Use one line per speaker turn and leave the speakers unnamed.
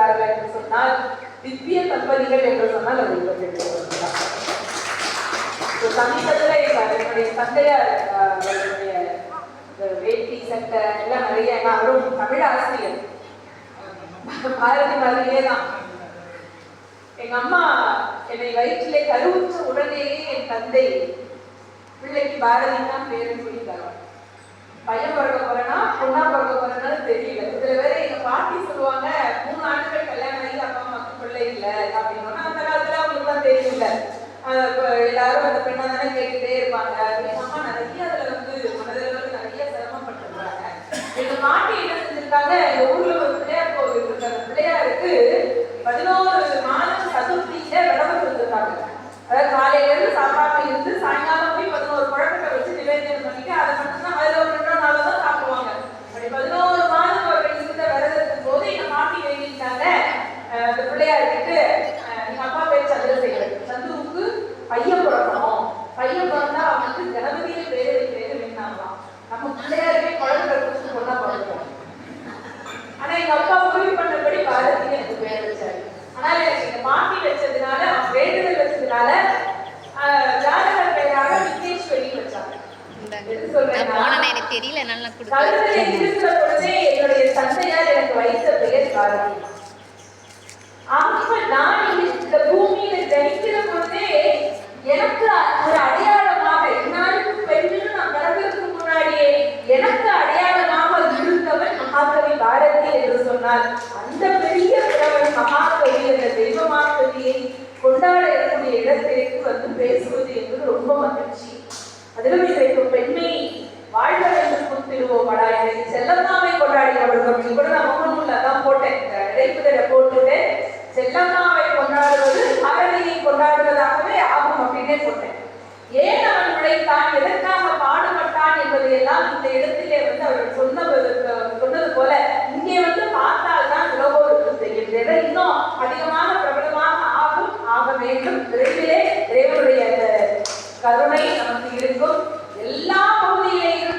இருக்கிறார்கள் என்று சொன்னால் திவ்ய தம்பதிகள் என்று சொன்னால் அது இருபத்தெட்டு சமீபத்தில் என்னுடைய தந்தையார் அவருடைய வேட்டி சட்டை எல்லாம் நிறைய நான் அவரும் தமிழ் ஆசிரியர். பாரதி மாதிரியே தான். எங்க அம்மா என்னை வயிற்றிலே கருவுற்ற உடனேயே என் தந்தை பிள்ளைக்கு பாரதி தான் பேருன்னு சொல்லிட்டாங்க பையன் பிறக்க போறேன்னா பொண்ணா பிறக்க போறேன்னு தெரியல இதுல வேற எங்க பாட்டி சொல்லுவாங்க மூணு ஆண்டுகள் கல்யாணம் ஆகி அப்பா அம்மாக்கு பிள்ளை இல்லை அப்படின்னா அந்த காலத்துல அவங்களுக்கு தான் தெரியல அஹ் இப்ப எல்லாரும் அந்த பெண்ணை தானே கேட்டுட்டே இருப்பாங்க. எங்க அம்மா நிறைய அதுல வந்து மனதளவுக்கு நிறைய சிரமப்பட்டிருக்காங்க. எங்க பாட்டி என்ன செஞ்சிருக்காங்க? எங்க ஊர்ல ஒரு பிள்ளையார் கோவில் இருக்கு. பிள்ளையாருக்கு பதினோரு மாதம் சதுர்த்தியில விளம்பரம் கொடுத்துருக்காங்க அதாவது காலையில இருந்து சாப்பிடாம இருந்து சாயங்காலம் போய் பதினோரு குழப்பத்தை வச்சு நிவேதனம் பண்ணிட்டு அதை மட்டும்தான் அதுல ஒரு ரெண்டோ நாள் தான் சாப்பிடுவாங்க. அப்படி பதினோரு மாதம் அவர்கள் இருந்த விரதத்தின் போது எங்க பாட்டி எழுதிட்டாங்க அந்த பிள்ளையாருக்கு பாட்டி வச்சதுனால வேண்டுதல் வச்சதுனால ஜாதகர் பெயராக விக்னேஸ்வரி வச்சாங்க.
எனக்கு தெரியல நல்லா கொடுத்து
என்னுடைய தந்தையார் எனக்கு வைத்த பெயர் பாரதி அப்ப நான் இந்த பூமியில ஜனிக்கிற பொழுதே எனக்கு ஒரு அடையாளமாக நான் பிறக்கிறதுக்கு முன்னாடியே எனக்கு அடையாளமாக இருந்தவன் மகாகவி பாரதி என்று சொன்னார். இடத்திற்கு வந்து பேசுவது என்பது ரொம்ப மகிழ்ச்சி. அதிலும் இன்றைக்கு பெண்மை வாழ்க வேண்டும் புத்திருவோமடா இன்னைக்கு செல்லம்மாவை கொண்டாடினவர்கள் அப்படி கூட நான் முகநூல்ல தான் போட்டேன். இந்த இடைப்புதலை போட்டுட்டு செல்லம்மாவை கொண்டாடுவது பாரதியை கொண்டாடுவதாகவே ஆகும் அப்படின்னே போட்டேன். ஏன் அவன் உழைத்தான்? எதற்காக பாடுபட்டான் என்பதையெல்லாம் இந்த இடத்திலே வந்து அவர்கள் சொன்ன